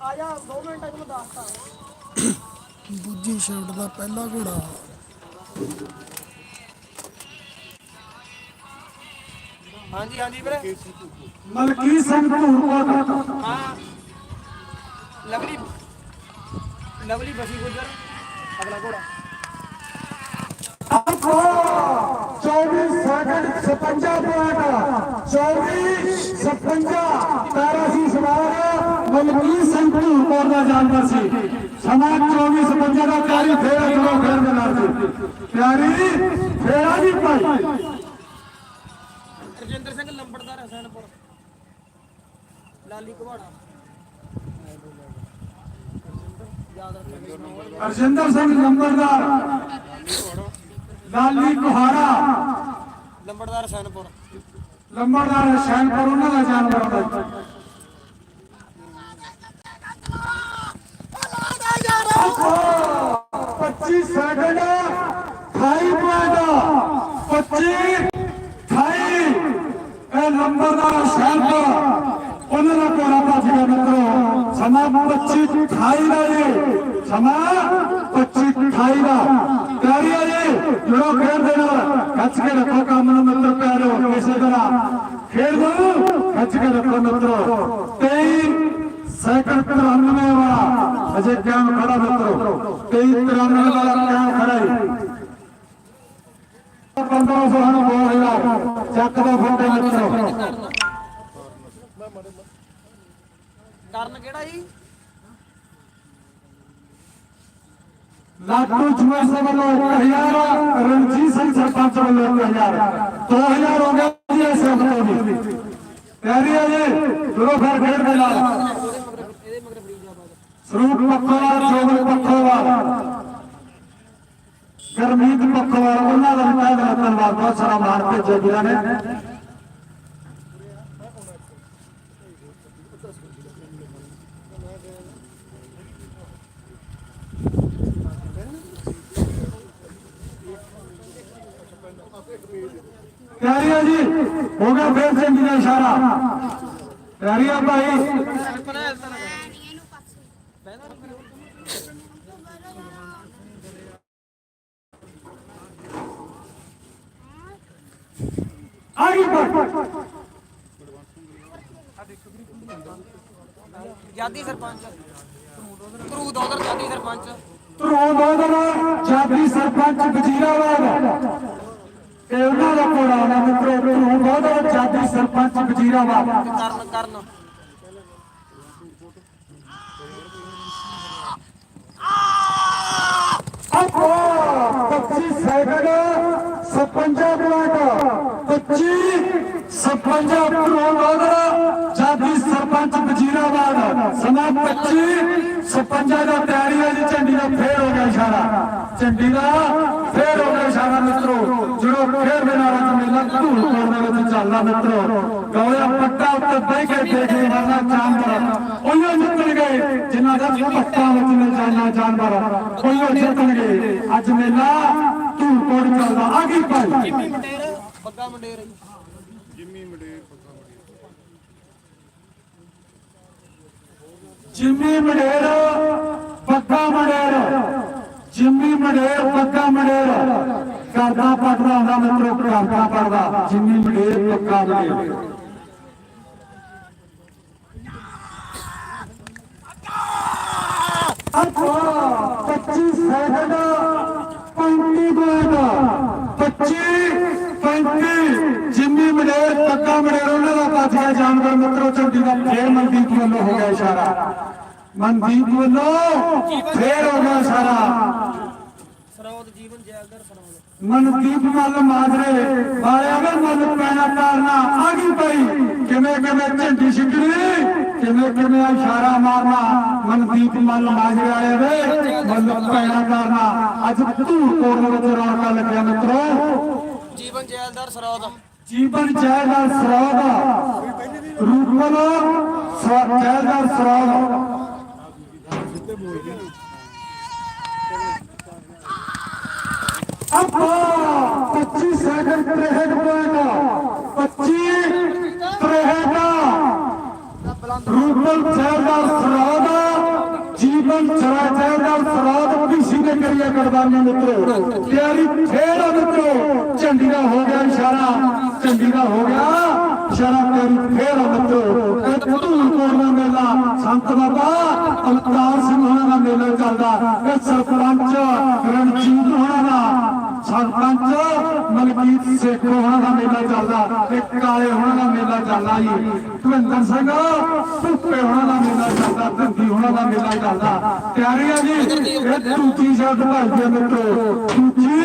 ਆ ਜਾ 2 ਮਿੰਟਾਂ ਚ ਮੈਂ ਦੂਜੀ ਸ਼ਿਫਟ ਦਾ ਪਹਿਲਾ ਘੋੜਾ। ਹਾਂਜੀ ਹਾਂਜੀ ਵੀਰੇ। ਮਲਕੀ ਸਿੰਘ ਧੂਰਕੋਟ ਹਾਂ। ਲਵਲੀ ਲਵਲੀ ਬਸੀ ਗੁਜਰ ਅਗਲਾ ਘੋੜਾ। 24 ਸੈਕਿੰਡ 56 ਪੁਆਇੰਟ 24 56 ਤਾਰਾਸੀ ਸਵਾਰ ਮਲਕੀ ਸਿੰਘ ਧੂਰਕੋਟ ਦਾ ਜਾਨਵਰ ਸੀ। ਸਮਾਂ 24 56 ਦਾ ਪਿਆਰੀ ਫੇਰ ਕਰੋ ਫੇਰ ਦੇ ਨਾਲ ਸੀ। ਪਿਆਰੀ ਫੇਰਾ ਜੀ ਭਾਈ। ਰਜਿੰਦਰ ਸਿੰਘ ਲੰਬੜਦਾਰ ਹਸਨਪੁਰ ਲਾਲੀ ਘਵਾੜਾ। ਅਰਜਿੰਦਰ ਸਿੰਘ ਨੰਬਰਦਾਰ ਲਾਲੀ ਕੁਹਾੜਾ ਲੰਬੜਦਾਰ ਹਸਨਪੁਰ ਲੰਬੜਦਾਰ ਸ਼ੈਨਪੁਰ ਉਹਨਾਂ ਦਾ ਜਾਨਵਰ ਆਉਂਦਾ 25 ਸੈਕਿੰਡ 28 ਪੁਆਇੰਟ 25 28 ਇਹ ਨੰਬਰਦਾਰ ਸ਼ੈਨਪੁਰ ਉਹਨਾਂ ਦਾ ਕੋਰਾ ਭੱਜ ਗਿਆ ਮਿੱਤਰੋ, ਸਮਾਂ 25 28 ਦਾ ਜੀ। ਸਮਾਂ 25 28 ਦਾ। ਪਿਆਰੀ ਆ ਜੀ, ਜੁੜੋ ਖੇਡ ਦੇ ਨਾਲ। ਖੱਚ ਕੇ ਰੱਖੋ ਕੰਮ ਨੂੰ ਮਿੱਤਰ ਪਿਆਰੋ, ਕਿਸੇ ਤਰ੍ਹਾਂ। ਖੇਡ ਨੂੰ ਖੱਚ ਕੇ ਰੱਖੋ ਮਿੱਤਰੋ। 23 ਸੈਕਿੰਡ 93 ਵਾਲਾ, ਅਜੇ ਕਿਆਮ ਖੜਾ ਮਿੱਤਰੋ? 23 93 ਵਾਲਾ ਕਿਆਮ ਖੜਾ ਹੈ 1500 ਨੂੰ ਬੋਲ ਰਿਹਾ ਚੱਕ ਦੋ ਫੋਟੇ ਮਿੱਤਰੋ। ਕਰਨ ਕਿਹੜਾ ਜੀ? ਲਾਟੂ ਜੁਐਸ ਵੱਲੋਂ 1000 ਰਣਜੀਤ ਸਿੰਘ ਸਰਪੰਚ ਵੱਲੋਂ 1000 2000 ਹੋ ਗਿਆ ਜੀ ਇਸ ਹਫ਼ਤੇ ਦੀ ਪਿਆਰੀ ਆ ਜੀ ਦੁਰੋ ਫਿਰ ਖੇਡ ਦੇ ਨਾਲ। ਸਰੂਪ ਪੱਖੋਵਾਲ ਜੋਗਲ ਪੱਖੋਵਾਲ। ਗਰਮੀਤ ਪੱਖੋਵਾਲ ਉਹਨਾਂ ਦਾ ਵੀ ਤਹਿ ਧੰਨਵਾਦ ਬਹੁਤ ਸਾਰਾ ਮਾਰ ਕੇ ਵੀਰਾਂ ਨੇ। ਪਿਆਰੀਆ ਜੀ, ਹੋ ਗਿਆ ਫੇਰ ਸਿੰਘ ਦਾ ਇਸ਼ਾਰਾ। ਪਿਆਰੀਆ ਭਾਈ ਆਗੀ ਪਰ ਜਾਦੀ ਸਰਪੰਚ ਧਰੂ ਦੋਦਰ ਜਾਦੀ ਸਰਪੰਚ ਧਰੋ ਦੋਦਰ ਜਾਤੀ ਸਰਪੰਚ ਵਜੀਰਾਬਾਦ ਇਹ ਉਹਨਾਂ ਦਾ ਕੋੜਾ ਆਉਣਾ ਮਿੱਤਰੋ ਧਰੋ ਦੋਦਰ ਜਾਤੀ ਸਰਪੰਚ ਵਜੀਰਾਬਾਦ ਕਰਨ ਕਰਨ। ਆਪੋ 25 ਸੈਕਿੰਡ 56 ਪੁਆਇੰਟ 25 56 ਧਰੋ ਦੋਦਰ ਜਾਤੀ ਸਰਪੰਚ ਵਜੀਰਾਬਾਦ ਸਮਾਂ 25 56 ਦਾ ਤਿਆਰੀ ਹੈ ਜੀ, ਝੰਡੀ ਦਾ ਫੇਰ ਹੋ ਗਿਆ ਇਸ਼ਾਰਾ। ਝੰਡੀ ਦਾ ਫੇਰ ਹੋ ਗਿਆ ਇਸ਼ਾਰਾ ਮਿੱਤਰੋ। ਜਿਹੜੋ ਫੇਰ ਦੇ ਨਾਲ ਮੇਲਾ ਧੂਲ ਕੋਲ ਦੇ ਵਿੱਚ ਚੱਲਦਾ ਮਿੱਤਰੋ। ਗੌਲਿਆ ਪੱਟਾ ਉੱਤੇ ਬਹਿ ਕੇ ਦੇਖਦੇ ਵਰਨਾ ਜਾਨਵਰ। ਉਹੋ ਨਿਕਲ ਗਏ, ਜਿਨ੍ਹਾਂ ਦਾ ਪੱਟਾ ਵਿੱਚ ਮਿਲ ਜਾਨਵਰ। ਉਹੋ ਨਿਕਲ ਗਏ। ਅੱਜ ਮੇਲਾ ਧੂਲ ਕੋਲ ਚੱਲਦਾ। ਆ ਗਈ ਭਾਈ ਜਿੰਮੀ ਮੰਡੇਰ ਬੱਗਾ ਮੰਡੇਰ। ਜਿੰਮੀ ਪੱਕਾ ਜਿੰਮੀ ਮੜੇਰ ਕਰਦਾ ਪੜਦਾ ਹੁੰਦਾ ਮਿੱਤਰੋ ਕਰਦਾ ਪੜਦਾ। ਜਿੰਮੀ ਮੜੇਰ ਪੱਕਾ ਮੜੇਰ ਅੱਛਾ 25 ਸੈਕਿੰਡ। 35 ਮਿੰਟ 25 35 ਜਿੰਮੀ ਮੜੇਰ ਪੱਕਾ ਮੜੇਰ ਉਹਨਾਂ ਦਾ ਬਚ ਜਾਨਵਰ ਮਿੱਤਰੋ ਝੰਡੀ ਦਾ ਫੇਰ ਮਨਦੀਪ ਵੱਲੋਂ ਹੋ ਗਿਆ ਇਸ਼ਾਰਾ। ਮਨਦੀਪ ਵੱਲੋਂ ਫੇਰ ਹੋ ਗਿਆ ਇਸ਼ਾਰਾ। ਸਰੋਦ ਜੀਵਨ ਜੈਲਦਾਰ ਸਰੋਦ ਮਨਦੀਪ ਵੱਲ ਮਾਜਰੇ। ਵਾਲਿਆਂ ਦੇ ਮਨ ਪੈਣਾ ਕਰਨਾ ਆ ਗਈ ਪਈ ਕਿਵੇਂ ਕਿਵੇਂ ਝੰਡੀ ਛਿੱਕਣੀ ਕਿਵੇਂ ਕਿਵੇਂ ਇਸ਼ਾਰਾ ਮਾਰਨਾ? ਮਨਦੀਪ ਮੱਲ ਮਾਜਰੇ ਵਾਲੇ ਦੇ ਮਨ ਪੈਣਾ ਕਰਨਾ। ਅੱਜ ਧੂੜ ਦੇ ਵਿੱਚ ਰੌਣਕਾਂ ਲੱਗਿਆ ਮਿੱਤਰੋ। ਜੀਵਨ ਜੈਲਦਾਰ ਸਰੋਦ ਜੀਵਨ ਜੈਦਾਰ ਸਰੋਗ ਰੂਪਲ ਸਵ ਜੈਦਾਰ ਸਰੋਗ ਆਪਾ 25 ਸੈਕਿੰਡ 63 ਪੁਆਇੰਟ 25 63 ਰੂਪਲ ਜੈਦਾਰ ਸਰੋਗ ਚੰਦਨ ਚਰਾਚਰ ਨਾਲ ਸਰਾਦ ਕਿਸੇ ਨੇ ਕਰੀਏ ਕੁਰਬਾਨੀ ਮਿੱਤਰੋ ਤਿਆਰੀ ਫੇਰ ਆ ਮਿੱਤਰੋ ਝੰਡੀ ਦਾ ਹੋ ਗਿਆ ਇਸ਼ਾਰਾ ਝੰਡੀ ਦਾ ਹੋ ਗਿਆ ਇਸ਼ਾਰਾ ਤਿਆਰੀ ਫੇਰ ਆ ਮਿੱਤਰੋ ਇਹ ਧੂਲ ਕੋੜਨਾ ਮੇਲਾ ਸੰਤ ਬਾਬਾ ਅਵਤਾਰ ਸਿੰਘ ਹੋਣਾ ਦਾ ਮੇਲਾ ਚੱਲਦਾ ਇਹ ਸਰਪੰਚ ਰਣਜੀਤ ਮਲਕੀਤ ਸੇਖ ਹੋਣਾ ਦਾ ਮੇਲਾ ਚੱਲਦਾ ਇਹ ਕਾਲੇ ਹੋਣਾ ਦਾ ਮੇਲਾ ਚੱਲਦਾ ਜੀ। ਭਵਿੰਦਰ ਸਿੰਘ ਭੁੱਪੇ ਹੋਣਾ ਦਾ ਮੇਲਾ ਚੱਲਦਾ ਧੰਦੀ ਹੋਣਾ ਦਾ ਮੇਲਾ ਚੱਲਦਾ। ਤਿਆਰੀ ਜੀ, ਇਹ ਦੂਜੀ ਸ਼ਰਤ ਭੱਜਦੀ ਮਿੱਤਰੋ। ਦੂਜੀ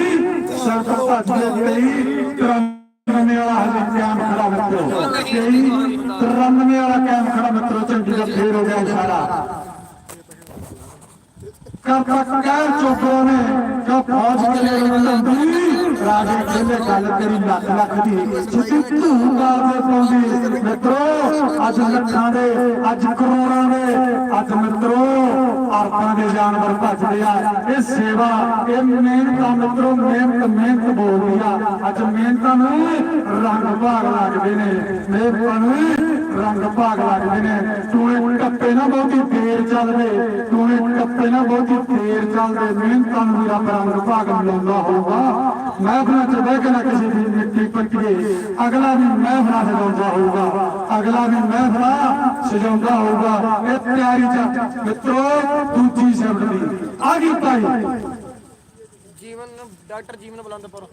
ਸ਼ਰਤ ਭੱਜਦੀ ਗਈ ਤਰੰਨੇ ਵਾਲਾ ਹਜੇ ਕੈਮ ਖੜਾ ਮਿੱਤਰੋ। 93 ਵਾਲਾ ਕੈਮ ਖੜਾ ਮਿੱਤਰੋ, ਝੰਡੀ ਦਾ ਫੇਰ ਹੋ ਗਿਆ ਇਸ਼ਾਰਾ। ਕਰ ਕਹਿ ਚੋਪੜਾ ਨੇ ਕਾ ਫੌਜ ਕੇ ਲੰਬੀ ਰਾਜੇ ਕਹਿੰਦੇ ਗੱਲ ਤੇਰੀ ਲੱਖ ਲੱਖ ਦੀ ਜਿੱਤੀ ਧੂਮ ਮਾਰਦੇ ਪਾਉਂਦੀ ਮਿੱਤਰੋ ਅੱਜ ਲੱਖਾਂ ਦੇ ਅੱਜ ਕਰੋੜਾਂ ਦੇ ਅੱਜ ਮਿੱਤਰੋ ਅਰਬਾਂ ਦੇ ਜਾਨਵਰ ਭੱਜਦੇ ਆ ਇਹ ਸੇਵਾ ਇਹ ਮਿਹਨਤਾਂ ਆ ਮਿੱਤਰੋ ਮਿਹਨਤ ਮਿਹਨਤ ਬੋਲਦੀ ਆ ਅੱਜ ਮਿਹਨਤਾਂ ਨੂੰ ਰੰਗ ਭਾਗ ਲੱਗਦੇ ਨੇ। ਮਿਹਨਤਾਂ ਨੂੰ ਰੰਗ ਭਾਗ ਲੱਗਦੇ ਨੇ। ਟੂਣੇ ਟੱਪੇ ਨਾ ਬਹੁਤੀ ਦੇਰ ਚੱਲਦੇ। ਟੂਣੇ ਟੱਪੇ ਨਾ ਬਹੁਤੀ ਦੇਰ ਚੱਲਦੇ। ਮਿਹਨਤਾਂ ਨੂੰ ਰੱਬ ਰੰਗ ਭਾਗ ਮਿਲਾਉਂਦਾ ਹੋਊਗਾ। ਮਹਿਫਲਾਂ ਚ ਬਹਿ ਕੇ ਨਾ ਕਿਸੇ ਦੀ ਮਿੱਟੀ ਪੱਟੀਏ। ਅਗਲਾ ਵੀ ਮਹਿਫਲਾਂ ਸਜਾਉਂਦਾ ਹੋਊਗਾ। ਅਗਲਾ ਵੀ ਮਹਿਫਲਾਂ ਸਜਾਉਂਦਾ ਹੋਊਗਾ। ਇਹ ਤਿਆਰੀ ਚ ਮਿੱਤਰੋ, ਦੂਜੀ ਸ਼ਬਦ ਦੀ। ਆ ਗਈ ਭਾਈ Jeevan, doctor Jeevan Bulandpur.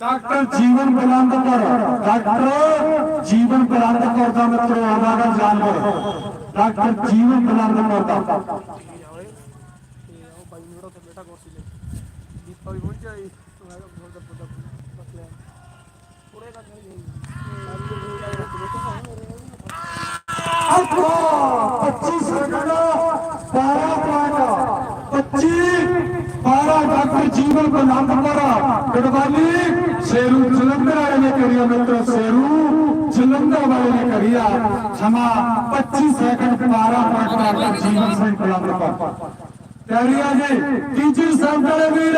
Doctor Jeevan Bulandpur doctor Jeevan Bulandpur ਦਾ ਮਿੱਤਰੋ ਆਉਂਦਾ ਗਾ ਜਾਨਵਰ ਡਾਕਟਰ ਜੀਵਨ ਬਲੰਦਪੁਰ ਦਾ। ਤੇ 25 second 12 point 25 12 doctor Jeevan Bulandpur Garhwali Sheru Jalandhar ਵਾਲੇ ਨੇ ਕਰੀਆ ਮਿੱਤਰੋ, ਸ਼ੇਰੂ ਜਲੰਧਰ ਵਾਲੇ ਨੇ ਕਰੀਆ ਸਮਾਂ 25 second 12 point doctor Jeevan Singh Bulandpur ਤਿਆਰੀ ਆ ਜੀ, ਤੀਜੀ ਸੰਤ ਵਾਲੇ ਵੀਰ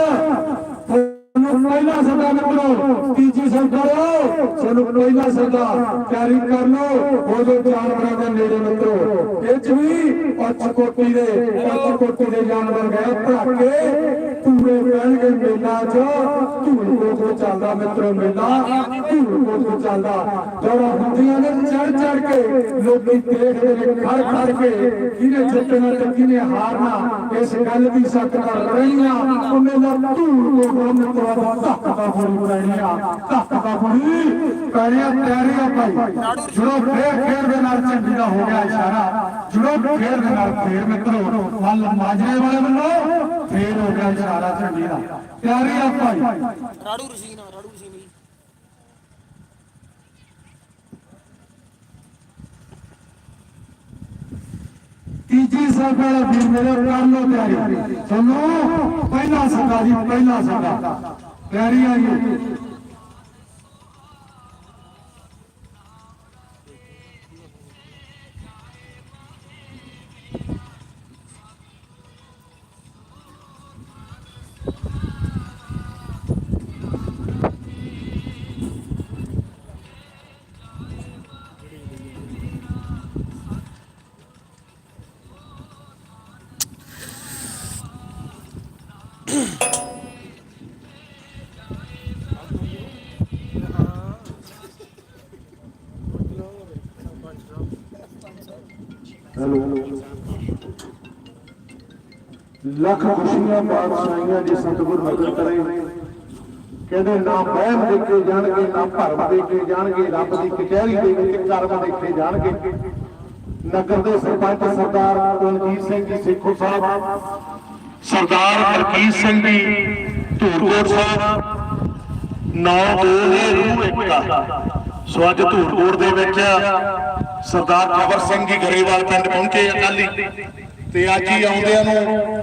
ਪਹਿਲਾ ਸਦਾ ਮਿੱਤਰੋ ਤੀਜੀ ਸੰਤ ਵਾਲਿਓ ਪਹਿਲਾ ਸਦਾ ਤਿਆਰੀ ਕਰ ਲਓ, ਉਹਦੇ ਜਾਨਵਰਾਂ ਦੇ ਨੇੜੇ ਮਿੱਤਰੋ। ਇਹ ਚ ਵੀ ਪੱਚ ਕੋਟੀ ਦੇ ਪੱਚ ਕੋਟੀ ਦੇ ਜਾਨਵਰ ਗਏ ਧਾਕੇ ਪੂਰੇ ਪੈਣਗੇ ਮੇਲਾ ਚ ਧੂਲ ਕੋਟ ਚੱਲਦਾ ਮਿੱਤਰੋ ਮੇਲਾ ਧੂਲ ਕੋਟ ਚੱਲਦਾ। ਜਿਹੜਾ ਹੁੰਦੀਆਂ ਨੇ ਚੜ ਚੜ ਕੇ, ਲੋਕੀ ਦੇਖਦੇ ਨੇ, ਖੜ ਖੜ ਕੇ, ਕਿਹਨੇ ਜਿੱਤਣਾ ਤੇ ਕਿਹਨੇ ਹਾਰਨਾ, ਇਸ ਗੱਲ ਦੀ ਸੱਚ ਕਰ ਰਹਿਣੀਆਂ ਉਹਨੇ ਦਾ ਧੂਲ ਕੋਟ ਮਿੱਤਰੋ ਦਾ ਧੱਕ ਦਾ ਹੋਣੀ ਪੈਣੀਆਂ ਧੱਕ ਦਾ ਹੋਣੀ ਪੈਣੀਆਂ ਤਿਆਰੀਆਂ ਭਾਈ ਜੁੜੋ ਫੇਰ ਫੇਰ ਦੇ ਨਾਲ ਝੰਡੀ ਦਾ ਹੋ ਗਿਆ ਇਸ਼ਾਰਾ ਜੁੜੋ ਫੇਰ ਦੇ ਨਾਲ ਫੇਰ ਮਿੱਤਰੋ ਵੱਲ ਮਾਜਰੇ ਵਾਲੇ ਵੱਲੋਂ ਫੇਰ ਹੋ ਗਿਆ ਇਸ਼ਾਰਾ ਝੰਡੀ ਦਾ। ਤਿਆਰੀ ਤੀਜੀ ਸਭ ਵਾਲਾ ਮੇਰੇ ਕਰ ਲੋ ਤਿਆਰੀ। ਸੁਣੋ ਪਹਿਲਾ ਸਦਾ ਜੀ, ਪਹਿਲਾ ਸਦਾ। ਤਿਆਰੀ ਆ ਲੱਖ ਖੁਸ਼ੀਆਂ ਪਾਤਸ਼ਾਹੀਆਂ ਜੇ ਸਤਿਗੁਰ ਨਜ਼ਰ ਕਰੇ। ਕਹਿੰਦੇ ਨਾ ਵਹਿਮ ਦੇਖੇ ਜਾਣਗੇ, ਨਾ ਭਰਮ ਦੇਖੇ ਜਾਣਗੇ, ਰੱਬ ਦੀ ਕਚਹਿਰੀ ਦੇ ਵਿੱਚ ਕਰਮ ਦੇਖੇ ਜਾਣਗੇ। ਨਗਰ ਦੇ ਸਰਪੰਚ ਸਰਦਾਰ ਕੁਲਜੀਤ ਸਿੰਘ ਜੀ, ਸੇਖੋ ਸਾਹਿਬ, ਸਰਦਾਰ ਹਰਕੀਤ ਸਿੰਘ ਜੀ, ਧੂਰਕੋਟ ਸਾਹਿਬ, ਨੌ ਦੇ ਰੂਹ ਇੱਕ ਸੋ ਅੱਜ ਧੂਰਕੋਟ ਦੇ ਵਿੱਚ ਸਰਦਾਰ ਖਬਰ ਸਿੰਘ ਜੀ ਗਰੇਵਾਲ ਪਿੰਡ ਪਹੁੰਚੇ ਅਕਾਲੀ। ਤੇ ਅੱਜ ਹੀ ਆਉਂਦਿਆਂ ਨੂੰ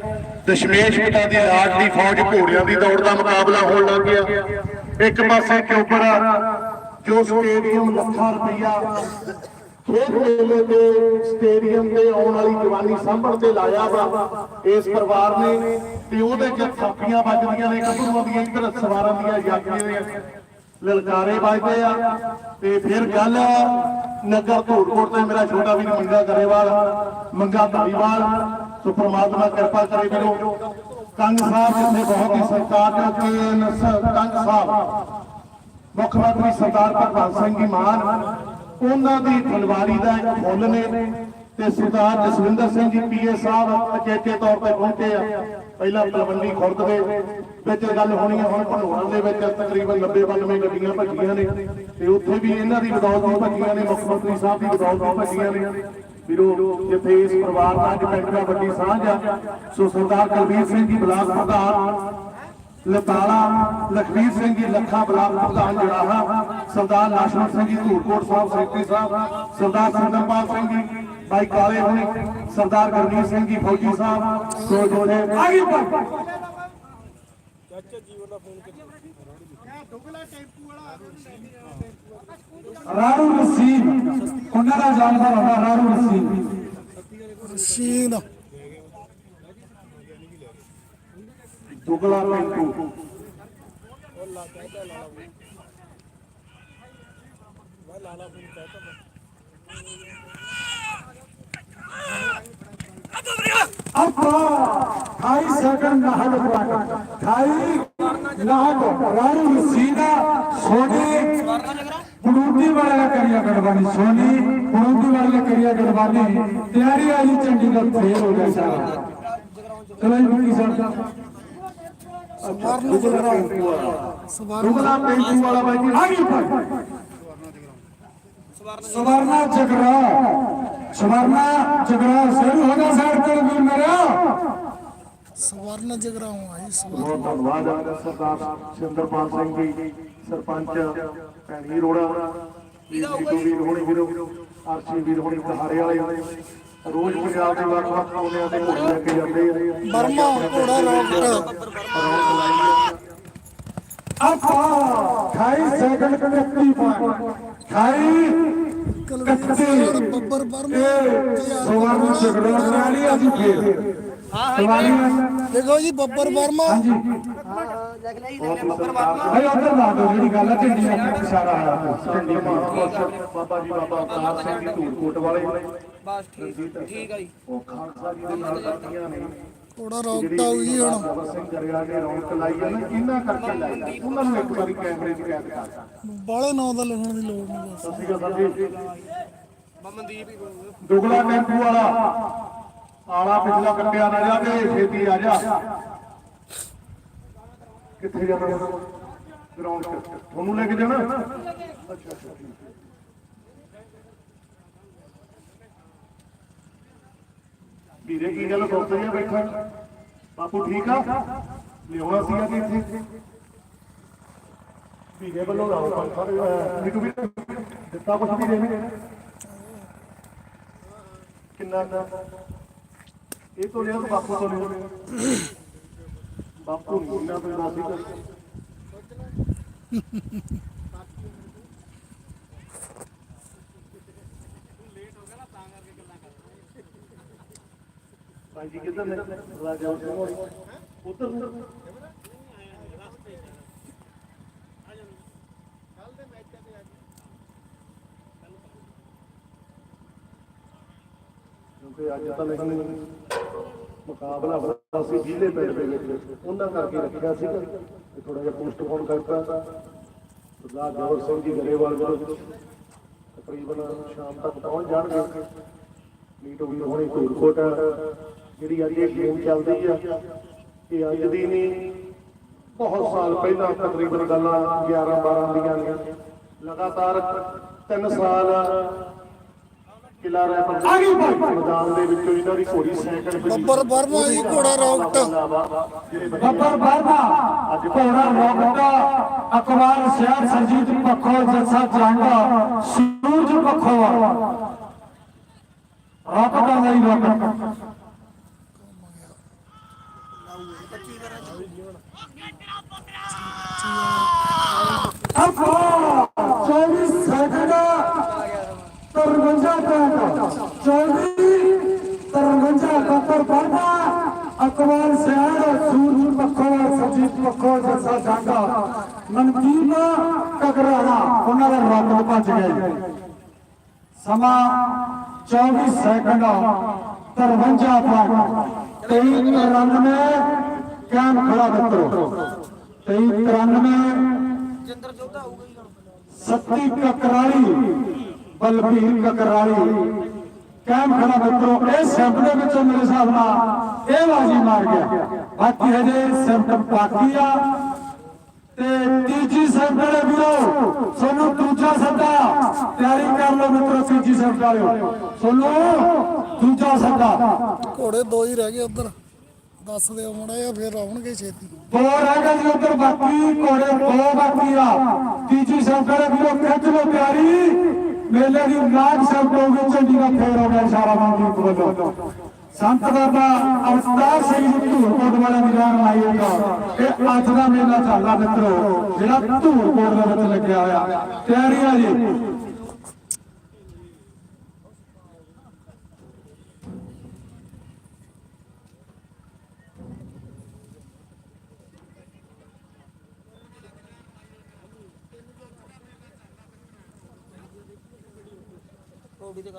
ਦਸ਼ਮੇਸ਼ ਪਿਤਾ ਦੀ ਲਾਟ ਦੀ ਫੌਜ ਘੋੜਿਆਂ ਦੀ ਦੌੜ ਦਾ ਮੁਕਾਬਲਾ ਹੋਣ ਲੱਗ ਗਿਆ। ਇੱਕ ਪਾਸੇ ਚੋਪਰ ਜੋ ਸਟੇਡੀਅਮ ਲੱਖਾਂ ਰੁਪਈਆ ਖੇਡ ਮੇਲੇ ਦੇ ਸਟੇਡੀਅਮ ਤੇ ਆਉਣ ਵਾਲੀ ਜਵਾਨੀ ਸਾਂਭਣ ਤੇ ਲਾਇਆ ਵਾ। ਇਸ ਪਰਿਵਾਰ ਨੇ ਤੇ ਉਹਦੇ ਚ ਥਾਪੀਆਂ ਵੱਜਦੀਆਂ ਨੇ ਗੱਭਰੂਆਂ ਦੀਆਂ ਇੱਧਰ ਸਵਾਰਾਂ ਦੀਆਂ ਯਾਤਰੀਆਂ ਦੀਆਂ ਲਲਕਾਰੇ ਵੱਜਦੇ ਆ। ਤੇ ਫਿਰ ਗੱਲ ਨਗਰ ਧੂੜਕੋਟ ਤੇ ਮੇਰਾ ਛੋਟਾ ਵੀਰ ਮੰਗਾ ਗਰੇਵਾਲ, ਮੰਗਾ ਧਾਰੀਵਾਲ ਸੋ ਪ੍ਰਮਾਤਮਾ ਕਿਰਪਾ ਕਰੇ ਵੀਰੋ। ਕੰਗ ਸਾਹਿਬ ਜਿੱਥੇ ਬਹੁਤ ਹੀ ਸਤਿਕਾਰਯੋਗ ਕੇ ਕੰਗ ਸਾਹਿਬ, ਮੁੱਖ ਮੰਤਰੀ ਸਰਦਾਰ ਭਗਵੰਤ ਸਿੰਘ ਜੀ ਮਾਨ, ਉਹਨਾਂ ਦੀ ਫੁਲਵਾਰੀ ਦਾ ਇੱਕ ਫੁੱਲ ਨੇ। ਤੇ ਸਰਦਾਰ ਜਸਵਿੰਦਰ ਸਿੰਘ ਜੀ ਪੀਏ ਸਾਹਿਬ ਅਚੇਤੇ ਤੌਰ ਤੇ ਪਹੁੰਚੇ ਆ। ਪਹਿਲਾਂ ਤਲਵੰਡੀ ਖੁਰਦ ਦੇ ਵਿੱਚ ਗੱਲ ਹੋਣੀ ਹੈ ਹੁਣ ਭਨੋੜਾ ਦੇ ਵਿੱਚ ਤਕਰੀਬਨ 90 92 ਗੱਡੀਆਂ ਭੱਜੀਆਂ ਨੇ ਤੇ ਉੱਥੇ ਵੀ ਇਹਨਾਂ ਦੀ ਬਦੌਲਤ ਹੀ ਭੱਜੀਆਂ ਨੇ, ਮੁੱਖ ਮੰਤਰੀ ਸਾਹਿਬ ਦੀ ਬਦੌਲਤ ਹੀ ਭੱਜੀਆਂ ਨੇ। ਵੀਰੋ, ਜਿੱਥੇ ਇਸ ਪਰਿਵਾਰ ਨਾਲ ਅੱਜ ਪਿੰਡ ਦਾ ਵੱਡੀ ਸਾਂਝ ਆ, ਸੋ ਸਰਦਾਰ ਕੁਲਬੀਰ ਸਿੰਘ ਜੀ ਬਲਾਕ ਪ੍ਰਧਾਨ, ਲਤਾਲਾ ਲਖਵੀਰ ਸਿੰਘ ਜੀ ਲੱਖਾ ਬਲਾਕ ਪ੍ਰਧਾਨ ਜੜਾਹਾ ਸਰਦਾਰ ਲਾਸ਼ਮਨ ਸਿੰਘ ਜੀ ਧੂਰਕੋਟ ਸਾਹਿਬ ਸੈਕਟਰੀ ਸਾਹਿਬ, ਸਰਦਾਰ ਸਿੰਦਰਪਾਲ ਸਿੰਘ ਜੀ ਗੁਰਮੀਤ ਸਿੰਘ ਜੀ ਫੌਜੀ ਸਾਹਿਬ ਸੋ ਜੋੜੇ। ਆਗੇ ਪਰ ਚਾਚਾ ਜੀਵਨ ਦਾ ਫੋਨ ਕਿੱਥੇ ਰਾਰੂ ਰਸੀਦ ਉਹਨਾਂ ਦਾ ਜਾਨਵਰ ਹੁੰਦਾ ਰਾਰੂ ਰਸੀਦ। ਰਸ਼ੀਦ। ਦੁਗਲਾ ਪਿੰਟੂ ਉਹ ਲਾ ਕਹਿੰਦਾ ਲਾਲਾ ਵੀ ਲਾਲਾ ਫੋਨ ਕਹਤਾ ਮੈਂ ਆਪਾ 28 ਸੈਕਿੰਡ ਨਾਹਕ ਪੁਆਟ 28 ਨਾਹਕ ਰਾਰੂ ਰਸੀਦਾ ਸੋਨੀ ਕੁੜੂਤੀ ਵਾਲਾ ਕਰਿਆ ਗੜਵਾਨੀ ਸੋਨੀ ਕੁੜੂਤੀ ਵਾਲਾ ਕਰਿਆ ਗੜਵਾਨੀ ਤਿਆਰੀ ਆਈ ਚੰਡੀਗੜ੍ਹ ਫੇਰ ਹੋ ਗਿਆ ਸਾਰਾ ਚਲੋ ਜੀ ਮੁਕੀ ਸਾਹਿਬ ਦੁਗਲਾ ਪਿੰਟੂ ਵਾਲਾ ਸਵਾਰ ਦੁਗਲਾ ਪਿੰਟੂ ਵਾਲਾ ਬਾਈ ਜੀ ਆਗੇ ਪਰ ਸਵਰਨਾ ਜਗਰਾ। ਸਵਰਨਾ ਜਗਰਾ ਸ਼ੁਰੂ ਹੋ ਗਿਆ ਸਾਈਡ ਤੇ ਵੀ ਮੇਰਾ। ਸਵਰਨ ਜਗਰਾਉਂ ਆਈ ਸਵਰਨ। ਬਹੁਤ ਧੰਨਵਾਦ ਸਰਦਾਰ ਸਿੰਦਰਪਾਲ ਸਿੰਘ ਜੀ ਸਰਪੰਚ ਭੈਣੀ ਰੋੜਾ ਵੀਰ ਵੀਰ ਹੋਣੀ ਵੀਰੋ ਆਰਸੀ ਵੀਰ ਹੋਣੀ ਕਹਾਰੇ ਵਾਲੇ। ਰੋਜ਼ ਪੰਜਾਬ ਦੇ ਵੱਖ ਵੱਖ ਕੋਨਿਆਂ ਤੇ ਘੋੜੇ ਲੈ ਕੇ ਜਾਂਦੇ ਆ। ਬਰਮਾ ਘੋੜਾ ਰੌਕਟ। ਆਪਾ 28 ਸੈਕਿੰਡ 31 ਪੁਆਇੰਟ 28 ਕੁਲਵੀਰ ਸਿੰਘ ਬੱਬਰ ਬਰਮਾ ਸਵਰਨ ਫੇਰ ਸਵਾਰੀ ਦੇਖੋ ਜੀ ਬੱਬਰ ਵਰਮਾ। ਭਾਈ ਉਧਰ ਲਾ ਦਿਓ ਜਿਹੜੀ ਗੱਲ ਹੈ ਢਿੰਡੀ ਦਾ ਇਸ਼ਾਰਾ ਮਹਾਂਪੁਰਸ਼ ਬਾਬਾ ਜੀ ਬਾਬਾ ਅਵਤਾਰ ਸਿੰਘ ਜੀ ਧੂਰਕੋਟ ਵਾਲੇ। ਬਸ ਠੀਕ ਠੀਕ ਆ ਜੀ। ਉਹ ਖਾਲਸਾ ਜੀ ਦੇ ਨਾਲ ਲੱਗੀਆਂ ਨੇ। ਘੋੜਾ ਰੌਕਟ ਆਊਗੀ ਹੁਣ। ਬਾਬਾ ਸਿੰਘ ਕਰਿਆ ਨੇ ਰੌਣਕ ਲਾਈ ਆ ਨਾ ਇਹਨਾਂ ਕਰਕੇ ਲਾਈ ਆ। ਉਹਨਾਂ ਨੂੰ ਇੱਕ ਵਾਰੀ ਕੈਮਰੇ 'ਚ ਕੈਦ ਕਰ ਬਾਲੇ ਨਾਂ ਦਾ ਲਿਖਣ ਦੀ ਲੋੜ ਨਹੀਂ ਬਸ। ਸਤਿ ਸ਼੍ਰੀ ਅਕਾਲ ਜੀ। ਮਨਦੀਪ ਹੀ ਬੋਲ ਦੁਗਲਾ ਟੈਂਪੂ ਵਾਲਾ। ਆਲਾ ਪਿਛਲਾ ਕੱਟਿਆ ਨਾ ਜਾਵੇ ਛੇਤੀ ਆ ਜਾ। ਕਿੱਥੇ ਜਾਣਾ? ਗਰਾਊਂਡ 'ਚ ਤੁਹਾਨੂੰ ਲੈ ਕੇ ਜਾਣਾ? ਅੱਛਾ ਅੱਛਾ ਠੀਕ ਹੈ। ਵੀਰੇ ਕੀ ਗੱਲ ਸੋਚਦੇ ਆ ਬੈਠਾ? ਬਾਪੂ ਠੀਕ ਆ? ਲਿਆਉਣਾ ਸੀਗਾ ਕਿ ਇੱਥੇ। ਵੀਰੇ ਵੱਲੋਂ ਲਾਓ ਪੰਖਾ ਨੀਟੂ ਵੀ ਦਿੱਤਾ ਕੁਛ ਵੀ ਨਹੀਂ ਕਿੰਨਾ ਕੁ? ਇਹ ਤੋਂ ਲਿਆ ਤਾਂ ਬਾਪੂ ਤੋਂ ਲਿਆ। ਬਾਪੂ ਨੂੰ ਇੰਨਾ ਤੋਂ ਰਾਸੀ ਕਰ ਭਾਈ ਜੀ ਕਿੱਧਰ ਨੇ? ਰਾਜਾ ਸਿੰਘ ਹੋਰੀ ਉਧਰ ਨੂੰ। ਕਿਉਂਕਿ ਅੱਜ ਤਾਂ ਲੇਕਿਨ ਮੁਕਾਬਲਾ ਬੜਾ ਸੀ ਜ਼ਿਲ੍ਹੇ ਪਿੰਡ ਦੇ ਵਿੱਚ। ਉਹਨਾਂ ਕਰਕੇ ਰੱਖਿਆ ਸੀ ਥੋੜਾ ਜਿਹਾ ਪੋਸਟਪੋਨ ਕਰਤਾ। ਸਰਦਾਰ ਜਵਰ ਸਿੰਘ ਜੀ ਗਰੇਵਾਲ ਕੋਲ ਤਕਰੀਬਨ ਸ਼ਾਮ ਤੱਕ ਪਹੁੰਚ ਜਾਣਗੇ। ਮੀਟ ਵੀ ਹੋਣੀ ਧੂਰਕੋਟ ਜਿਹੜੀ ਅੱਜ ਇਹ ਗੇਮ ਚੱਲਦੀ ਆ ਇਹ ਅੱਜ ਦੀ ਨਹੀਂ ਬਹੁਤ ਸਾਲ ਪਹਿਲਾਂ ਤਕਰੀਬਨ ਗੱਲਾਂ 11 12 ਦੀਆਂ ਨੇ। ਲਗਾਤਾਰ 3 ਸਾਲ ਕਿਲਾ ਰੈਪਰ ਆਗੇ ਭਾਈ। ਮੈਦਾਨ ਦੇ ਵਿੱਚੋਂ ਇਹਨਾਂ ਦੀ ਘੋੜੀ ਸਾਈਕਲ ਬੱਬਰ ਵਰਮਾ ਜੀ ਘੋੜਾ ਰੌਕਟ। ਬੱਬਰ ਅੱਜ ਘੋੜਾ ਰੋਕਦਾ ਅਕਵਾਲ ਸਿਆਰ ਸਰਜੀਤ ਪੱਖੋ ਜੱਸਾ ਜੰਗ ਸੂਰਜ ਪੱਖੋ ਰੋਕਦਾ ਨਹੀਂ ਰੋਕਦਾ ਆਪੋ 24 ਸੈਕਿੰਡ 53 ਪੁਆਇੰਟ 24 53 ਬੱਬਰ ਬਾਰਦਾ ਅਕਵਾਲ ਸਿਆਰ ਸੂਰਜ ਪੱਖੋ ਸਰਜੀਤ ਪੱਖੋ ਜੱਸਾ ਜੰਗ ਮਨਦੀਪ ਕਗਰਾਣਾ ਉਹਨਾਂ ਦਾ ਰੋਕਟ ਭੱਜ ਗਏ ਸਮਾਂ 24 ਸੈਕਿੰਡ 53 ਪੁਆਇੰਟ 23 ਕੈਮ ਖੜਾ ਮਿੱਤਰੋ 23 93 ਜਿੰਦਰ ਜੋਧਾ ਹੋਊਗਾ ਜੀ ਸੱਤੀ ਕਕਰਾਲੀ ਬਲਬੀਰ ਕਕਰਾਲੀ ਕੈਮ ਖੜਾ ਮਿੱਤਰੋ ਇਹ ਸਿਫਟ ਦੇ ਵਿੱਚੋਂ ਮੇਰੇ ਹਿਸਾਬ ਨਾਲ ਇਹ ਬਾਜੀ ਮਾਰ ਗਿਆ ਬਾਕੀ ਹਜੇ ਸਿਫਟ ਬਾਕੀ ਆ ਤੇ ਤੀਜੀ ਵਾਲੇ ਵੀਰੋ ਤੁਹਾਨੂੰ ਦੂਜਾ ਸੱਦਾ ਤਿਆਰੀ ਕਰ ਲਓ ਮਿੱਤਰੋ ਤੀਜੀ ਸਿਫਟ ਵਾਲਿਓ। ਤੁਹਾਨੂੰ ਦੂਜਾ ਸੱਦਾ। ਘੋੜੇ ਦੋ ਹੀ ਰਹਿ ਗਏ ਉਧਰ। ਦੱਸ ਦਿਓ ਮੜਾ ਜਾਂ ਫਿਰ ਆਉਣਗੇ ਛੇਤੀ। ਦੋ ਰਹਿ ਗਏ ਜੀ ਉੱਧਰ ਬਾਕੀ ਘੋੜੇ ਦੋ ਬਾਕੀ ਆ। ਤੀਜੀ ਵਾਲੇ ਵੀਰੋ ਖਿੱਚ ਲਓ ਤਿਆਰੀ। ਮੇਲੇ ਦੀ ਨਾਗ ਸਿਫਟ ਹੋਊਗੀ ਝੰਡੀ ਦਾ ਫੇਰ ਹੋ ਗਿਆ ਇਸ਼ਾਰਾ ਮੰਗੀ ਵੱਲੋਂ ਸੰਤ ਬਾਬਾ ਅਵਤਾਰ ਸਿੰਘ ਜੀ ਧੂਰਕੋਟ ਵਾਲਾ ਨਿਗਰਾਨ ਲਾਈ ਹੋਗਾ ਇਹ ਅੱਜ ਦਾ ਮੇਲਾ ਚੱਲਦਾ ਮਿੱਤਰੋ ਜਿਹੜਾ ਧੂਰਕੋਟ ਦੇ ਵਿੱਚ ਲੱਗਿਆ ਹੋਇਆ ਤਿਆਰੀ ਆ ਜੀ ਰੋਡੀ ਤੇ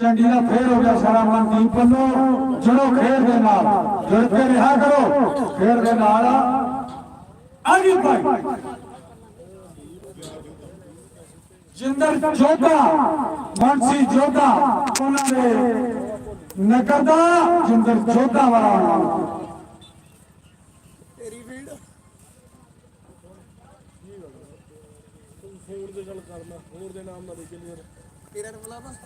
ਚੰਡੀ ਦਾ ਫੇਰ ਹੋ ਗਿਆ ਸਾਰਾ ਮਨਦੀਪ ਵੱਲੋਂ ਜੁੜੋ ਖੇਡ ਦੇ ਨਾਲ। ਜੁੜ ਕੇ ਰਿਹਾ ਕਰੋ। ਖੇਡ ਦੇ ਨਾਲ ਆਗੀ ਭਾਈ। ਜਿੰਦਰ ਜੋਧਾ ਮਨਸੀ ਜੋਧਾ ਉਹਨਾਂ ਦੇ ਨਗਰ ਦਾ ਜਿੰਦਰ ਜੋਧਾ ਵਾਲਾ ਨਾਮ ਤੇਰੀ ਫੀਲਡ ਹੋਰ ਦੇ ਗੱਲ ਕਰਨਾ ਹੋਰ ਦੇ ਨਾਮ ਨਾ ਦੇ ਕੇ ਤੇਰਾ ਨਾਮ ਲਾ ਬਸ।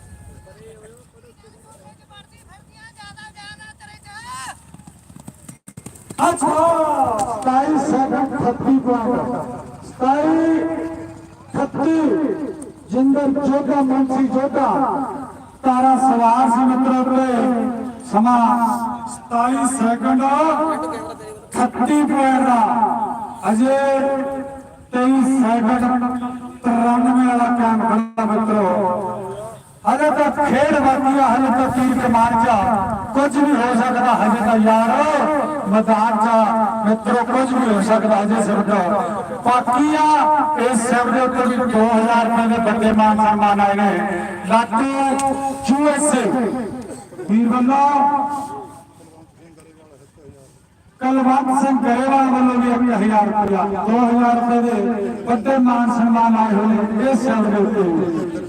ਅੱਛਾ 27 ਸੈਕਿੰਡ 30 ਪੁਆਇੰਟ 27 30 ਜਿੰਦਰ ਜੋਗਾ ਮੁੰਸੀ ਜੋਗਾ ਤਾਰਾ ਸਵਾਰ ਸੀ ਮਿੱਤਰੋ ਤੇ ਸਮਾਂ 27 ਸੈਕਿੰਡ। 30 ਪੁਆਇੰਟ ਦਾ। ਅਜੇ 23 ਸੈਕਿੰਡ 93 ਵਾਲਾ ਕੰਮ ਖੜਾ ਮਿੱਤਰੋ। ਹਲੇ ਤਾਂ ਖੇਡ ਵਰਤੀਆਂ ਆ ਹਲੇ ਤਾਂ ਤੀਰ ਕਮਾਨ ਚ ਕੁਝ ਵੀ ਹੋ ਸਕਦਾ, ਹਜੇ ਤਾਂ ਯਾਰ ਮੈਦਾਨ ਚ ਮਿੱਤਰੋ, ਕੁਝ ਵੀ ਹੋ ਸਕਦਾ, ਹਜੇ ਸਿਰਫ ਬਾਕੀ ਆ ਇਸ ਸਿਰ ਦੇ ਉੱਤੇ ਵੀ 2000 ਰੁਪਏ ਦੇ ਵੱਡੇ ਮਾਨ ਸਨਮਾਨ ਆਏ ਨੇ। ਲਾਟੂ ਯੂਐਸਏ ਵੀਰ ਵੱਲੋਂ ਕਲਵੰਤ ਸਿੰਘ ਗਰੇਵਾਲ ਵੱਲੋਂ ਵੀ 1000 ਰੁਪਇਆ 2000 ਰੁਪਏ ਦੇ ਵੱਡੇ ਮਾਨ ਸਨਮਾਨ ਆਏ ਹੋਏ ਇਸ ਸਿਰ ਦੇ ਉੱਤੇ।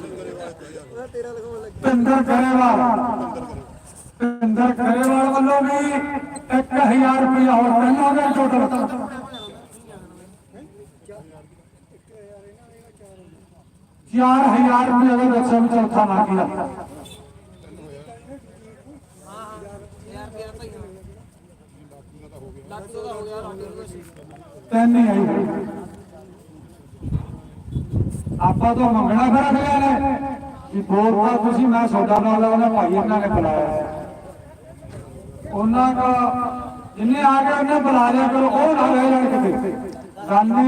ਪਿੰਦਰ ਗਰੇਵਾਲ। ਪਿੰਦਰ ਗਰੇਵਾਲ ਵੱਲੋਂ ਵੀ 1000 ਰੁਪਇਆ ਹੋਰ ਤਿੰਨ ਹੋ ਟੋਟਲ ਚਾਰ ਹਜ਼ਾਰ ਰੁਪਏ ਦੇ ਵਿੱਚ ਵੀ ਚੌਥਾ ਮੰਗਿਆ ਗਿਆ ਤਿੰਨ ਹੀ ਆਈ। ਆਪਾਂ ਤੋਂ ਮੰਗਣਾ ਫਿਰ ਅਗਲਿਆਂ ਨੇ। ਕਿ ਬੋਲ ਤੁਸੀਂ ਮੈਂ ਸੌਦਾ ਨਾਲ ਲਾਉਣਾ ਭਾਈ ਇਹਨਾਂ ਨੇ ਬੁਲਾਇਆ। ਉਹਨਾਂ ਦਾ ਜਿੰਨੇ ਆ ਗਏ ਉਹਨੇ ਬੁਲਾ ਲਿਆ ਕਰੋ, ਉਹ ਨਾ ਰਹਿ ਜਾਣ ਕਿਤੇ। ਗਾਨੀ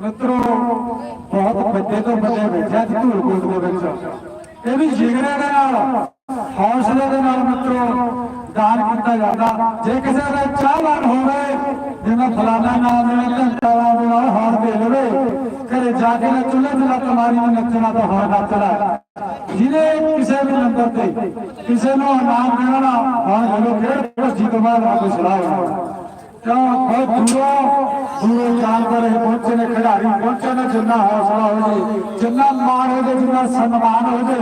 ਮਿੱਤਰੋ, ਬਹੁਤ ਵੱਡੇ ਤੋਂ ਵੱਡੇ ਬੈਠਿਆ ਜੀ ਧੂਲਕੋਟ ਦੇ ਵਿੱਚ। ਇਹ ਵੀ ਜਿਗਰੇ ਦੇ ਨਾਲ। ਹੌਸਲੇ ਦੇ ਨਾਲ ਮਿੱਤਰੋ, ਦਾਨ ਕੀਤਾ ਜਾਂਦਾ। ਜੇ ਕਿਸੇ ਦਾ ਚਾਹਵਾਨ ਹੋਵੇ, ਜਿਵੇਂ ਫਲਾਣਾ ਨਾਮ ਦੇ ਘੰਟਾ ਦੇ ਨਾਲ ਹਾਰ ਦੇ ਲਵੇ, ਘਰੇ ਜਾ ਕੇ ਨਾ ਚੁੱਲ੍ਹੇ ਤੇ ਲੱਤ ਮਾਰੀ ਨੂੰ ਨੱਚਣਾ ਤਾਂ ਹਾਰ ਨੱਚਣਾ ਜਿਹਨੇ ਕਿਸੇ ਵੀ ਨੰਬਰ ਤੇ ਕਿਸੇ ਨੂੰ ਇਨਾਮ ਦੇਣਾ ਹਾਂ ਜਦੋਂ ਖੇਡ ਭੱਜੀ ਤੋਂ ਬਾਅਦ ਆ ਕੋਈ ਸਲਾਹ ਹੋਣਾ ਕਿਉਂ ਬਹੁਤ ਦੂਰੋਂ ਦੂਰੋਂ ਜਾਣਕਾਰ ਇਹ ਪਹੁੰਚੇ ਨੇ ਖਿਡਾਰੀ ਪਹੁੰਚੇ ਨੇ ਜਿੰਨਾ ਹੌਸਲਾ ਹੋ ਜੇ ਜਿੰਨਾ ਮਾਣ ਹੋ ਜੇ ਜਿੰਨਾ ਸਨਮਾਨ ਹੋ ਜੇ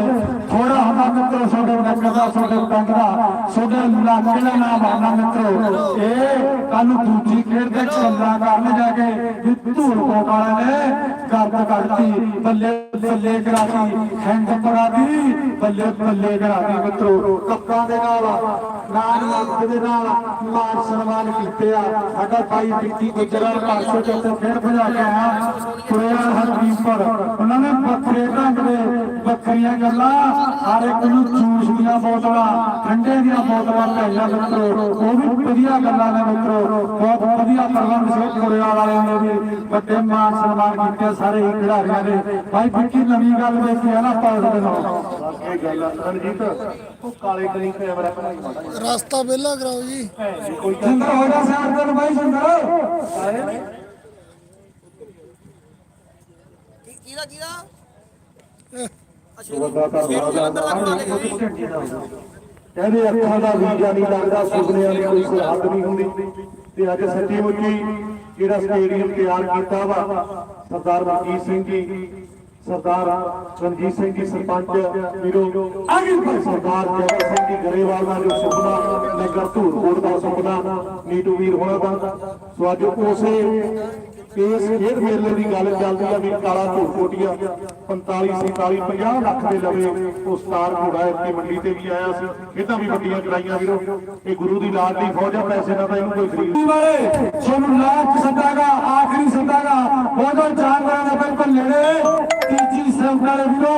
ਥੋੜਾ ਹੁੰਦਾ ਮਿੱਤਰ ਸਾਡੇ ਨਗਰ ਦਾ ਸਾਡੇ ਪਿੰਡ ਦਾ ਤੁਹਾਡੇ ਇਲਾਕੇ ਦਾ ਨਾਮ ਆਉਣਾ ਮਿੱਤਰੋ ਇਹ ਕੱਲ ਦੂਜੀ ਖੇਡ ਦੇ ਚੱਲਣਾ ਕਰਨ ਜਾ ਕੇ ਧੂੜ ਕੋਟ ਨੇ ਗਰਦ ਕੱਢਤੀ ਬੱਲੇ ਬੱਲੇ ਕਰਾਤੀ ਹੈਂਡ ਕਰਾਤੀ ਬੱਲੇ ਬੱਲੇ ਕਰਾਤੀ ਮਿੱਤਰੋ, ਕੱਪਾਂ ਦੇ ਨਾਲ, ਨਾਨ ਲੱਗ ਦੇ ਨਾਲ ਮਾਨ ਸਨਮਾਨ ਕੀਤੇ ਆ। ਸਾਡਾ ਭਾਈ ਵਿੱਕੀ ਗੁਜਰਾਲ ਪਾਸੋਂ ਤੋਂ ਫਿਰ ਭਜਾ ਕੇ ਆਇਆ ਕੁੜਿਆ ਹਰਦੀਪ ਪਰ ਉਹਨਾਂ ਨੇ ਵੱਖਰੇ ਢੰਗ ਦੇ, ਵੱਖਰੀਆਂ ਗੱਲਾਂ, ਹਰ ਇੱਕ ਨੂੰ ਜੂਸ ਦੀਆਂ ਬੋਤਲਾਂ, ਠੰਡੇ ਦੀਆਂ ਬੋਤਲਾਂ ਭੇਜਿਆ ਮਿੱਤਰੋ। ਉਹ ਵੀ ਵਧੀਆ ਗੱਲਾਂ ਨੇ ਮਿੱਤਰੋ। ਬਹੁਤ ਵਧੀਆ ਪ੍ਰਬੰਧ ਸੀ ਕੁੜਿਆ ਵਾਲਿਆਂ ਨੇ ਵੀ। ਵੱਡੇ ਮਾਨ ਸਨਮਾਨ ਕੀਤੇ ਸਾਰੇ ਹੀ ਖਿਡਾਰੀਆਂ ਦੇ। ਭਾਈ ਵਿੱਕੀ ਨਵੀਂ ਗੱਲ ਦੇਖੀ ਹੈ ਨਾ ਪਾਸ ਦੇ ਨਾਲ ਇਹ ਗੱਲ ਆ ਰਣਜੀਤ ਉਹ ਕਾਲੇ ਕਰੀ ਕੈਮਰਾ ਘਮਾਈ ਮਾੜਾ ਰਸਤਾ ਵਿਹਲਾ ਕਰਾਓ ਜੀ। ਜਿੰਦਰ ਹੋ ਜਾ ਕਿਹਦਾ ਅੱਖਾਂ ਦਾ ਵੀਜ਼ਾ ਨਹੀਂ ਲੱਗਦਾ ਸੁਪਨਿਆਂ ਦੀ ਕੋਈ ਸਰਹੱਦ ਨਹੀਂ ਹੁੰਦੀ। ਤੇ ਅੱਜ ਸੱਚੀ ਮੁੱਚੀ ਜਿਹੜਾ ਸਟੇਡੀਅਮ ਤਿਆਰ ਕੀਤਾ ਵਾ, ਸਰਦਾਰ ਮਨਜੀਤ ਸਿੰਘ ਜੀ, ਸਰਦਾਰ ਰਣਜੀਤ ਸਿੰਘ ਜੀ ਸਰਪੰਚ ਵੀਰੋ ਅਗਿਲ ਪਰ ਸਰਦਾਰ ਜੈਤ ਸਿੰਘ ਜੀ ਗਰੇਵਾਲ ਦਾ ਜੋ ਸੁਪਨਾ, ਨਗਰ ਧੂਰਕੋਟ ਦਾ ਸੁਪਨਾ ਨੀਟੂ ਵੀਰ ਹੋਣਾ ਦਾ, ਸੋ ਅੱਜ ਉਸੇ ਇਸ ਖੇਡ ਮੇਲੇ ਦੀ ਗੱਲ ਚੱਲਦੀ ਆ ਵੀ ਕਾਲਾ ਧੂਰਕੋਟੀਆ 45 47 50 ਲੱਖ ਦੇ ਲਵੇ ਉਹ ਸਟਾਰ ਘੋੜਾ ਇੱਥੇ ਮੰਡੀ ਤੇ ਵੀ ਆਇਆ ਸੀ। ਖੇਡਾਂ ਵੀ ਵੱਡੀਆਂ ਕਰਾਈਆਂ ਵੀਰੋ। ਇਹ ਗੁਰੂ ਦੀ ਲਾਡਲੀ ਫੌਜ ਆ, ਪੈਸੇ ਨਾਲ ਤਾਂ ਇਹਨੂੰ ਕੋਈ ਖਰੀਦ ਵਾਲੇ ਤੁਹਾਨੂੰ ਲਾਸਟ ਸੱਦਾਗਾ ਆਖਰੀ ਸੱਦਾਗਾ ਉਦੋਂ ਚਾਰ ਵਾਰਾਂ ਦੇ ਭੱਲੇ ਸ਼ੰਕਰ ਵੀਰੋ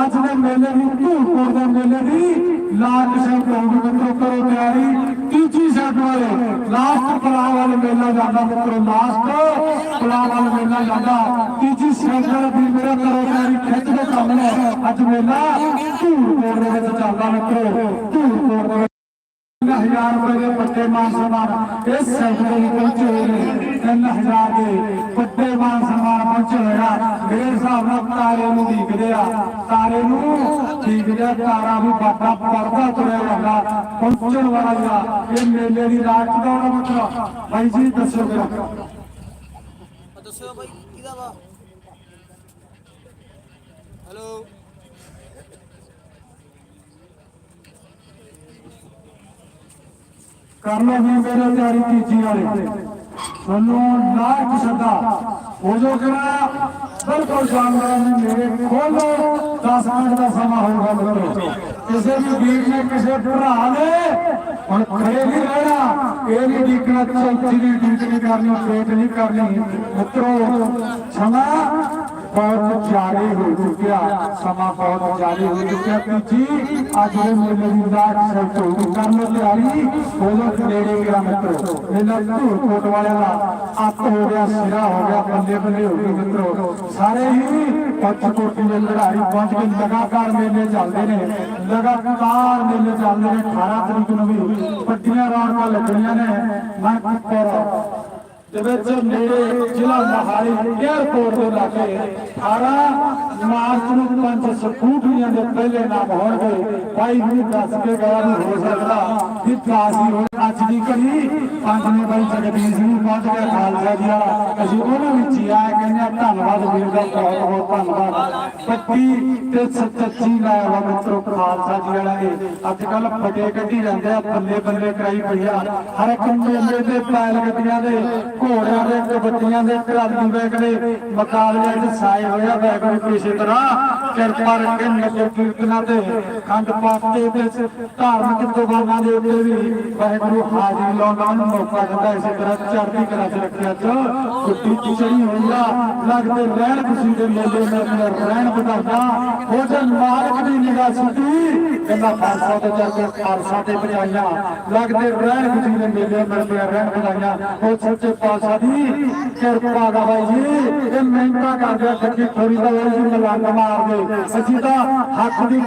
ਅੱਜ ਦੇ ਮੇਲੇ ਦੀ ਧੂਲਪੁਰ ਦੇ ਮੇਲੇ ਦੀ ਲਾਟ ਸ਼ੰਕਰ ਹੋਊਗੀ ਮਿੱਤਰੋ ਕਰੋ ਤਿਆਰੀ ਤੀਜੀ ਸ਼ੰਕ ਵਾਲੇ ਲਾਸਟ ਪਲਾਹ ਵਾਲੇ ਮੇਲਾ ਜਾਂਦਾ ਮਿੱਤਰੋ, ਲਾਸਟ ਪਲਾਹ ਵਾਲੇ ਮੇਲਾ ਜਾਂਦਾ। ਤੀਜੀ ਸ਼ੰਕਰ ਵੀ ਮੇਰਾ ਕਰੋ ਤਿਆਰੀ ਖਿੱਚ ਦੇ ਕੰਮ ਨੇ ਅੱਜ ਮੇਲਾ ਧੂਲਪੁਰ ਦੇ ਵਿੱਚ ਚੱਲਦਾ ਮਿੱਤਰੋ ਧੂਲਪੁਰ 3000 ਰੁਪਏ ਦੇ ਪੱਤੇ ਮਾਨ ਸਨਮਾਨ। ਇਸ ਸੈਕਟਰੀ ਨੂੰ ਪਹੁੰਚੇ ਹੋਏ ਨੇ ਦੇ ਪੱਤੇ ਮਾਨ ਸਨਮਾਨ ਪਹੁੰਚੇ ਮੇਰੇ ਹਿਸਾਬ ਨਾਲ ਤਾਰੇ ਨੂੰ ਦੀਖਦੇ ਆ। ਤਾਰੇ ਨੂੰ ਦੀਖਦੇ ਤਾਰਾ ਵੀ ਬਾਬਾ ਪਰਦਾ ਤੁਰਿਆ ਜਾਂਦਾ ਪਹੁੰਚਣ ਵਾਲਾ ਜਿਹੜਾ। ਇਹ ਮੇਲੇ ਦੀ ਰਾਤ ਦਾ ਮਤਲਬ। ਭਾਈ ਜੀ, ਦੱਸੋ ਕਿਹੜਾ ਦੱਸੋ ਵਾ? ਕਰ ਲਓ ਵੀ ਮੇਰੇ ਤਿਆਰੀ ਤੀਜੀ ਵਾਲੇ। ਤੁਹਾਨੂੰ ਲਾਟ ਸਦਾ। ਹੋ ਜੋ ਕਰਾ। ਬਿਲਕੁਲ ਸ਼ਾਨਦਾਰ ਨੇ ਮੇਰੇ ਖੋਲੋ 10 ਮਿੰਟ ਦਾ ਸਮਾਂ ਹੋਊਗਾ ਮਿੱਤਰੋ ਕਿਸੇ ਵੀ ਵੀਰ ਨੇ ਕਿਸੇ ਭਰਾ ਨੇ ਹੁਣ ਖੜੇ ਨਹੀਂ ਰਹਿਣਾ। ਇਹ ਨਹੀਂ ਡਿੱਗਣਾ ਚੌਥੀ ਦੀ ਡਿਊਟੀ ਨਹੀਂ ਕਰਨੀ ਪੇਟ ਨਹੀਂ ਕਰਨੀ। ਮਿੱਤਰੋ, ਸਮਾਂ ਬਹੁਤ ਜਾਰੀ ਹੋ ਚੁੱਕਿਆ ਸਮਾਂ ਬਹੁਤ ਜਾਰੀ ਹੋ ਚੁੱਕਿਆ ਤੀਜੀ ਅੱਜ ਦੇ ਮੇਲੇ ਦੀ ਰਾਤ ਸੈੱਟ ਹੋ ਗਈ ਕਰ ਬੋਲੋ ਨੇੜੇ ਗਿਆ ਮਿੱਤਰੋ ਮੇਲਾ ਧੂਰ ਕੋਟ ਵਾਲਿਆਂ ਦਾ ਅੱਤ ਹੋ ਗਿਆ ਸਿਰਾ ਹੋ ਗਿਆ ਬੱਲੇ ਬੱਲੇ ਹੋ ਗਏ ਮਿੱਤਰੋ ਸਾਰੇ ਹੀ ਪੱਚ ਕੋਟੀ ਦੇ ਲੜਾਈ ਪਹੁੰਚ ਕੇ ਲਗਾਤਾਰ ਮੇਲੇ ਚੱਲਦੇ ਨੇ ਲਗਾਤਾਰ ਮੇਲੇ ਚੱਲਦੇ ਨੇ 18 ਤਰੀਕ ਨੂੰ ਵੀ ਵੱਡੀਆਂ ਰੌਣਕਾਂ ਲੱਗਣੀਆਂ ਨੇ ਮਨਕਪੁਰ ਦੇ ਵਿੱਚ ਨੇੜੇ ਜ਼ਿਲ੍ਹਾ ਮਹਾਲੀ ਏਅਰਪੋਰਟ ਦੇ ਲਾਗੇ 18 ਮਾਰਚ ਨੂੰ ਪੰਜ ਸਕੂਟਰੀਆਂ ਦੇ ਪਹਿਲੇ ਨਾਮ ਹੋਣਗੇ। ਬਾਈ ਵੀ ਦੱਸ ਕੇ ਗਿਆ ਵੀ ਹੋ ਸਕਦਾ। ਕਿ ਕਾਸੀ ਹੋ ਅੱਜ ਦੀ ਘੜੀ ਪੰਜ ਬਾਈ ਜਗਦੀਸ਼ ਨੂੰ ਪਹੁੰਚ ਗਿਆ ਖਾਲਸਾ ਜੀ ਵਾਲਾ। ਅਸੀਂ ਉਹਨਾਂ ਵਿੱਚ ਹੀ ਆਏ ਕਹਿੰਦੇ ਧੰਨਵਾਦ ਵੀਰ ਦਾ, ਬਹੁਤ ਬਹੁਤ ਧੰਨਵਾਦ। ਪੱਕੀ ਤੇ ਸੱਚੀ ਲਾਇਆ ਵਾ ਮਿੱਤਰੋ ਖਾਲਸਾ ਜੀ ਵਾਲਾ ਨੇ ਅੱਜ ਕੱਲ ਫਟੇ ਕੱਢੀ ਜਾਂਦੇ ਆ ਬੱਲੇ ਬੱਲੇ ਕਰਾਈ ਪਈਆ ਹਰ ਇੱਕ ਮੇਲੇ ਤੇ ਪੈਲ ਗੱਡੀਆਂ ਦੇ। ਘੋੜਿਆਂ ਦੇ ਕਬੱਡੀਆਂ ਦੇ ਘਰਾਲੀ ਬੈਗ ਦੇ ਮੁਕਾਬਲਿਆਂ 'ਚ ਸਾਏ ਹੋਇਆ ਬੈਗ ਨੂੰ ਕਿਸੇ ਤਰ੍ਹਾਂ ਕਿਰਪਾ ਰੱਖੇ ਨਗਰ ਕੀਰਤਨਾਂ ਤੇ ਖੰਡ ਪਾਠ ਦੇ ਵਿੱਚ ਧਾਰਮਿਕ ਪ੍ਰੋਗਰਾਮਾਂ ਦੇ ਉੱਤੇ ਵੀ ਵਾਹਿਗੁਰੂ ਹਾਜ਼ਰੀ ਲਾਉਣ ਦਾ ਮੌਕਾ ਦਿੰਦਾ ਇਸੇ ਤਰ੍ਹਾਂ ਚੜ੍ਹਦੀ ਕਲਾ 'ਚ ਰੱਖਿਆ ਚ ਗੁੱਡੀ ਚੜੀ ਹੋਈ ਆ। ਲੱਗਦੇ ਰਹਿਣ ਖੁਸ਼ੀ ਦੇ ਮੇਲੇ ਮੇਰੇ ਰਹਿਣ ਵਧਾਉਂਦਾ। ਉਹ ਜੇ ਮਾਲਕ ਦੀ ਨਿਗਾਹ ਸਿੱਧੀ ਕਹਿੰਦਾ ਫਾਂਸਾ ਤੇ ਚੱਲ ਕੇ ਖਾਲਸਾ ਤੇ ਬਜਾਈਆਂ ਲੱਗਦੇ ਰਹਿਣ ਖੁਸ਼ੀ ਦੇ ਮੇਲੇ ਮੇਰੇ ਰਹਿਣ ਵਧਾਈਆਂ। ਉਹ ਸੱਚੇ ਪਾਤਸ਼ਾਹ ਦੀ ਕਿਰਪਾ ਦਾ ਬਾਈ ਜੀ, ਇਹ ਮਿਹਨਤਾਂ ਕਰਦੇ ਸੱਚੀ ਥੋੜੀ ਦਾ ਇਹ ਮਲੰਗ ਮਾਰਦੇ। ਅਸੀਂ ਤਾਂ ਹੱਥ ਦੀ